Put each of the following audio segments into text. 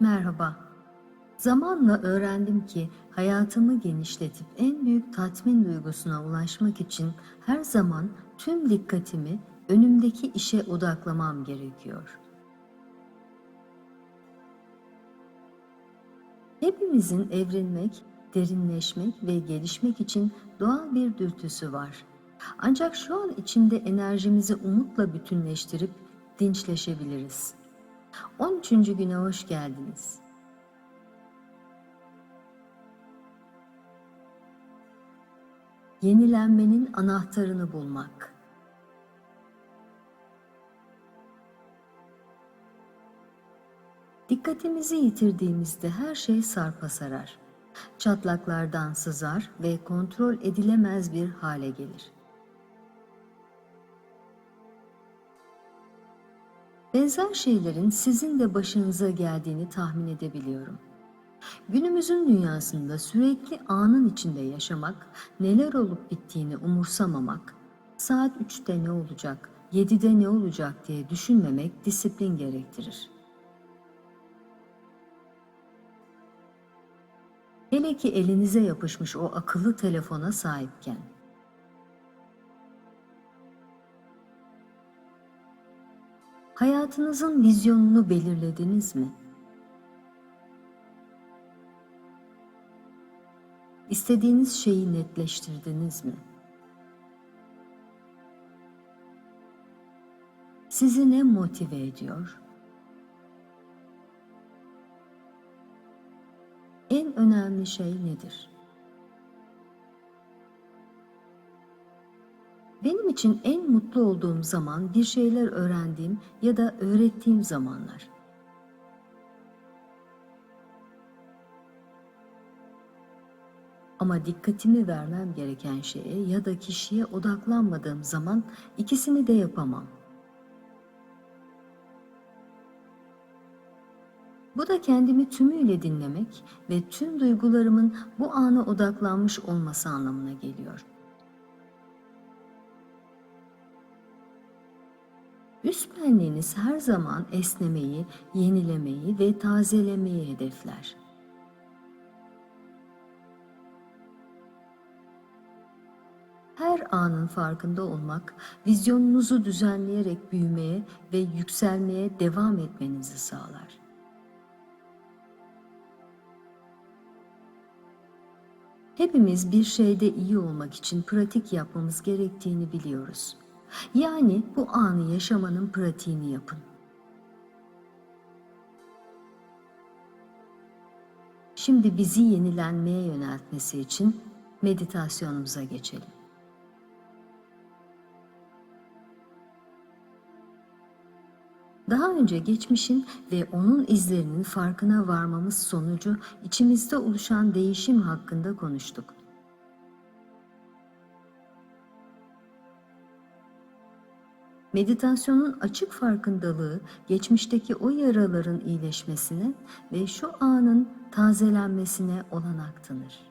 Merhaba. Zamanla öğrendim ki hayatımı genişletip en büyük tatmin duygusuna ulaşmak için her zaman tüm dikkatimi önümdeki işe odaklamam gerekiyor. Hepimizin evrilmek, derinleşmek ve gelişmek için doğal bir dürtüsü var. Ancak şu an içinde enerjimizi umutla bütünleştirip dinçleşebiliriz. 13. güne hoş geldiniz. Yenilenmenin anahtarını bulmak. Dikkatimizi yitirdiğimizde her şey sarpa sarar. Çatlaklardan sızar ve kontrol edilemez bir hale gelir. Benzer şeylerin sizin de başınıza geldiğini tahmin edebiliyorum. Günümüzün dünyasında sürekli anın içinde yaşamak, neler olup bittiğini umursamamak, saat 3'te ne olacak, 7'de ne olacak diye düşünmemek disiplin gerektirir. Hele ki elinize yapışmış o akıllı telefona sahipken. Hayatınızın vizyonunu belirlediniz mi? İstediğiniz şeyi netleştirdiniz mi? Sizi ne motive ediyor? En önemli şey nedir? Benim için en mutlu olduğum zaman bir şeyler öğrendiğim ya da öğrettiğim zamanlar. Ama dikkatimi vermem gereken şeye ya da kişiye odaklanmadığım zaman ikisini de yapamam. Bu da kendimi tümüyle dinlemek ve tüm duygularımın bu ana odaklanmış olması anlamına geliyor. Üst benliğiniz her zaman esnemeyi, yenilemeyi ve tazelemeyi hedefler. Her anın farkında olmak, vizyonunuzu düzenleyerek büyümeye ve yükselmeye devam etmenizi sağlar. Hepimiz bir şeyde iyi olmak için pratik yapmamız gerektiğini biliyoruz. Yani bu anı yaşamanın pratiğini yapın. Şimdi bizi yenilenmeye yöneltmesi için meditasyonumuza geçelim. Daha önce geçmişin ve onun izlerinin farkına varmamız sonucu içimizde oluşan değişim hakkında konuştuk. Meditasyonun açık farkındalığı geçmişteki o yaraların iyileşmesine ve şu anın tazelenmesine olanak tanır.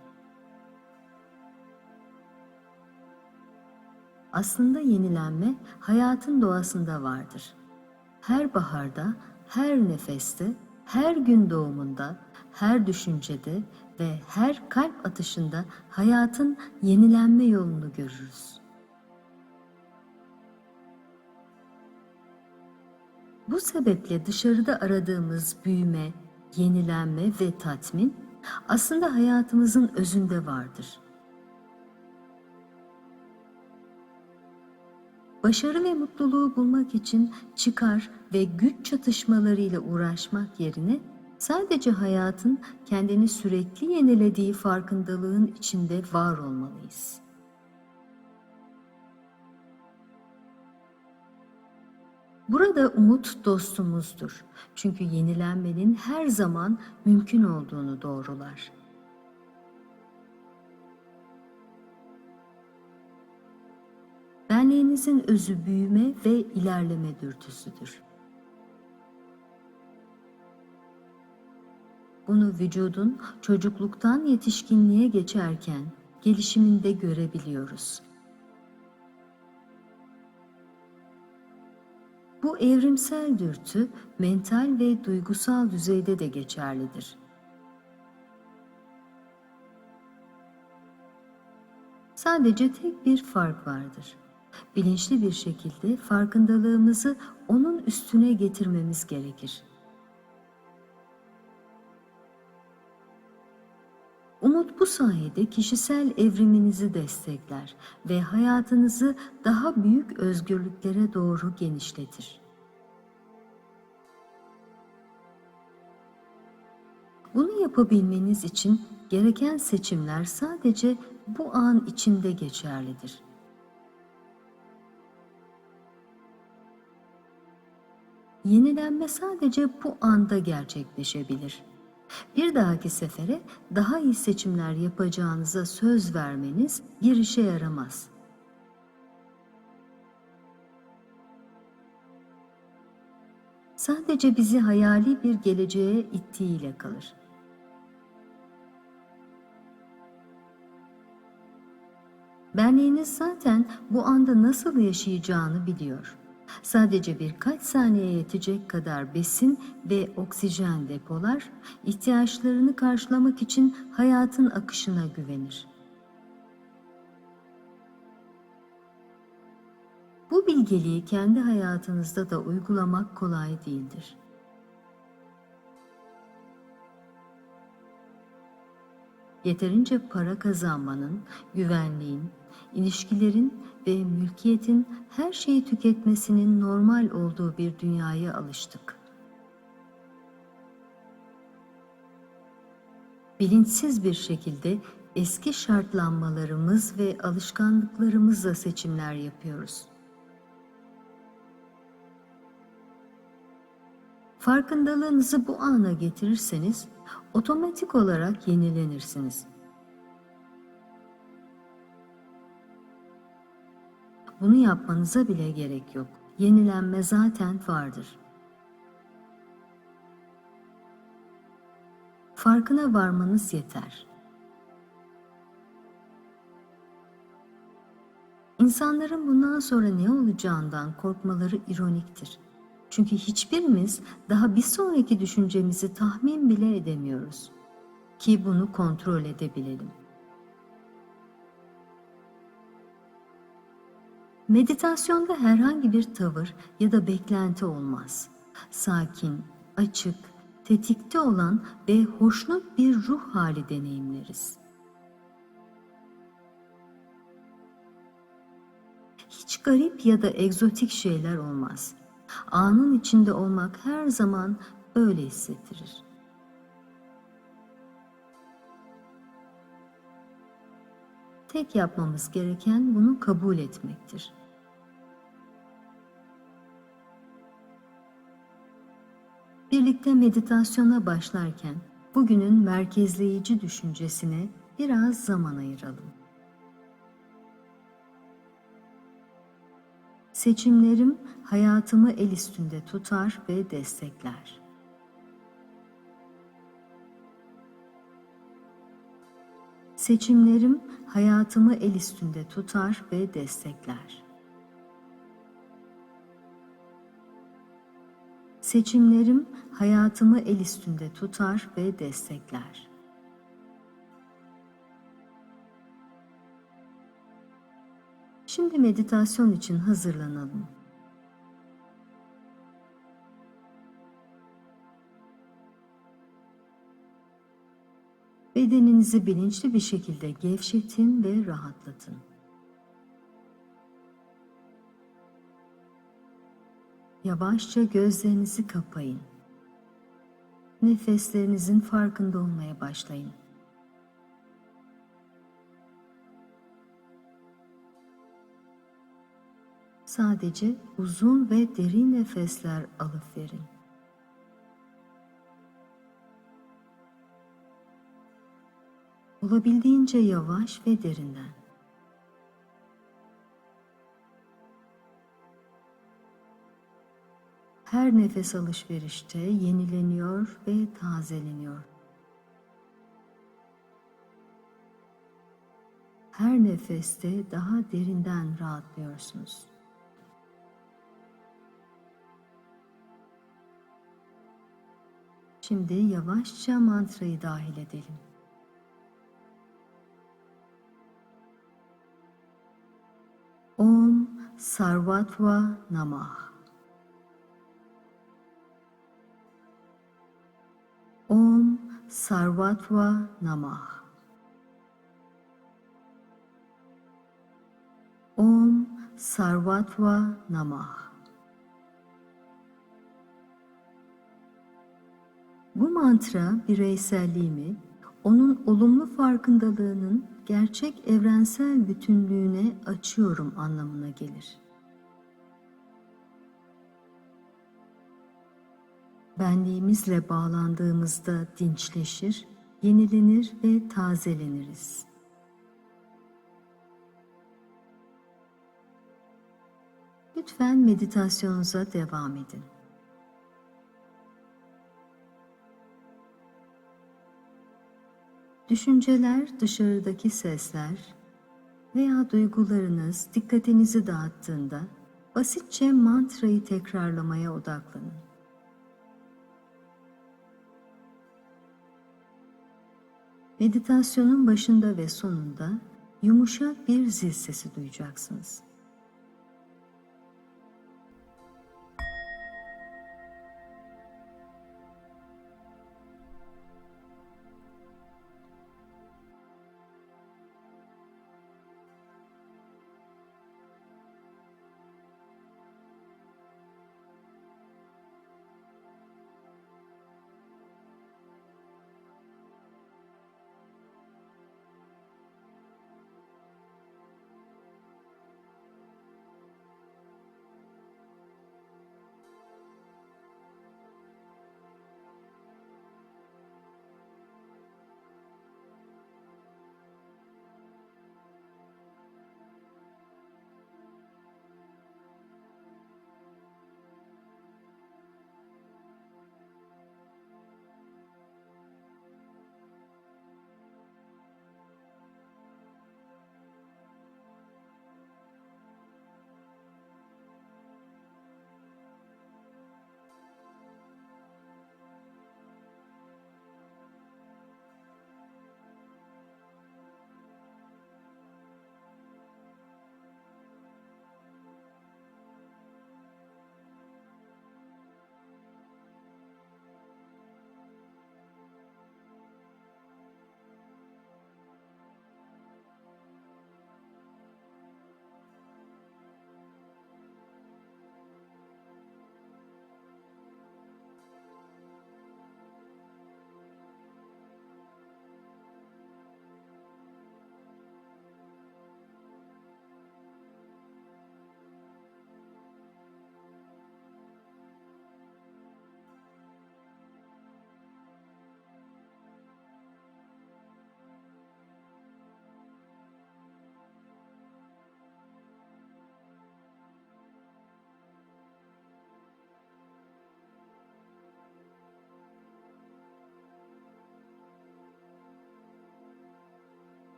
Aslında yenilenme hayatın doğasında vardır. Her baharda, her nefeste, her gün doğumunda, her düşüncede ve her kalp atışında hayatın yenilenme yolunu görürüz. Bu sebeple dışarıda aradığımız büyüme, yenilenme ve tatmin aslında hayatımızın özünde vardır. Başarı ve mutluluğu bulmak için çıkar ve güç çatışmalarıyla uğraşmak yerine sadece hayatın kendini sürekli yenilediği farkındalığın içinde var olmalıyız. Burada umut dostumuzdur. Çünkü yenilenmenin her zaman mümkün olduğunu doğrular. Benliğinizin özü büyüme ve ilerleme dürtüsüdür. Bunu vücudun çocukluktan yetişkinliğe geçerken gelişiminde görebiliyoruz. Bu evrimsel dürtü mental ve duygusal düzeyde de geçerlidir. Sadece tek bir fark vardır. Bilinçli bir şekilde farkındalığımızı onun üstüne getirmemiz gerekir. Umut bu sayede kişisel evriminizi destekler ve hayatınızı daha büyük özgürlüklere doğru genişletir. Bunu yapabilmeniz için gereken seçimler sadece bu an içinde geçerlidir. Yenilenme sadece bu anda gerçekleşebilir. Bir dahaki sefere daha iyi seçimler yapacağınıza söz vermeniz bir işe yaramaz. Sadece bizi hayali bir geleceğe ittiğiyle kalır. Benliğiniz zaten bu anda nasıl yaşayacağını biliyor. Sadece birkaç saniye yetecek kadar besin ve oksijen depolar, ihtiyaçlarını karşılamak için hayatın akışına güvenir. Bu bilgeliği kendi hayatınızda da uygulamak kolay değildir. Yeterince para kazanmanın, güvenliğin, ilişkilerin ve mülkiyetin her şeyi tüketmesinin normal olduğu bir dünyaya alıştık. Bilinçsiz bir şekilde eski şartlanmalarımız ve alışkanlıklarımızla seçimler yapıyoruz. Farkındalığınızı bu ana getirirseniz otomatik olarak yenilenirsiniz. Bunu yapmanıza bile gerek yok. Yenilenme zaten vardır. Farkına varmanız yeter. İnsanların bundan sonra ne olacağından korkmaları ironiktir. Çünkü hiçbirimiz daha bir sonraki düşüncemizi tahmin bile edemiyoruz. Ki bunu kontrol edebilelim. Meditasyonda herhangi bir tavır ya da beklenti olmaz. Sakin, açık, tetikte olan ve hoşnut bir ruh hali deneyimleriz. Hiç garip ya da egzotik şeyler olmaz. Anın içinde olmak her zaman öyle hissettirir. Tek yapmamız gereken bunu kabul etmektir. Birlikte meditasyona başlarken bugünün merkezleyici düşüncesine biraz zaman ayıralım. Seçimlerim hayatımı el üstünde tutar ve destekler. Seçimlerim hayatımı el üstünde tutar ve destekler. Seçimlerim hayatımı el üstünde tutar ve destekler. Şimdi meditasyon için hazırlanalım. Bedeninizi bilinçli bir şekilde gevşetin ve rahatlatın. Yavaşça gözlerinizi kapayın. Nefeslerinizin farkında olmaya başlayın. Sadece uzun ve derin nefesler alıp verin. Olabildiğince yavaş ve derinden. Her nefes alışverişte yenileniyor ve tazeleniyor. Her nefeste daha derinden rahatlıyorsunuz. Şimdi yavaşça mantrayı dahil edelim. Om Sarvatva Namah Om Sarvatva Namah. Om Sarvatva Namah. Bu mantra bireyselliğimi, onun olumlu farkındalığının gerçek evrensel bütünlüğüne açıyorum anlamına gelir. Benliğimizle bağlandığımızda dinçleşir, yenilenir ve tazeleniriz. Lütfen meditasyonunuza devam edin. Düşünceler, dışarıdaki sesler veya duygularınız dikkatinizi dağıttığında basitçe mantrayı tekrarlamaya odaklanın. Meditasyonun başında ve sonunda yumuşak bir zil sesi duyacaksınız.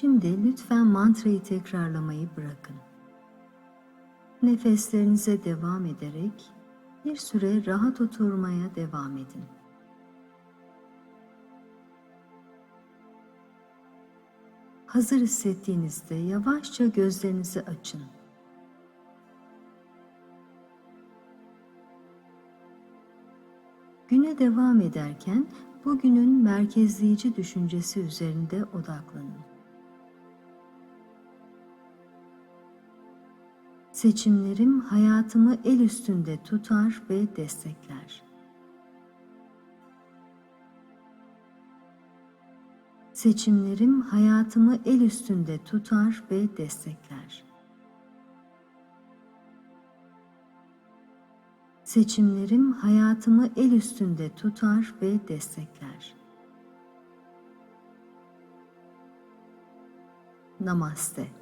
Şimdi lütfen mantrayı tekrarlamayı bırakın. Nefeslerinize devam ederek bir süre rahat oturmaya devam edin. Hazır hissettiğinizde yavaşça gözlerinizi açın. Güne devam ederken bugünün merkezleyici düşüncesi üzerinde odaklanın. Seçimlerim hayatımı el üstünde tutar ve destekler. Seçimlerim hayatımı el üstünde tutar ve destekler. Seçimlerim hayatımı el üstünde tutar ve destekler. Namaste.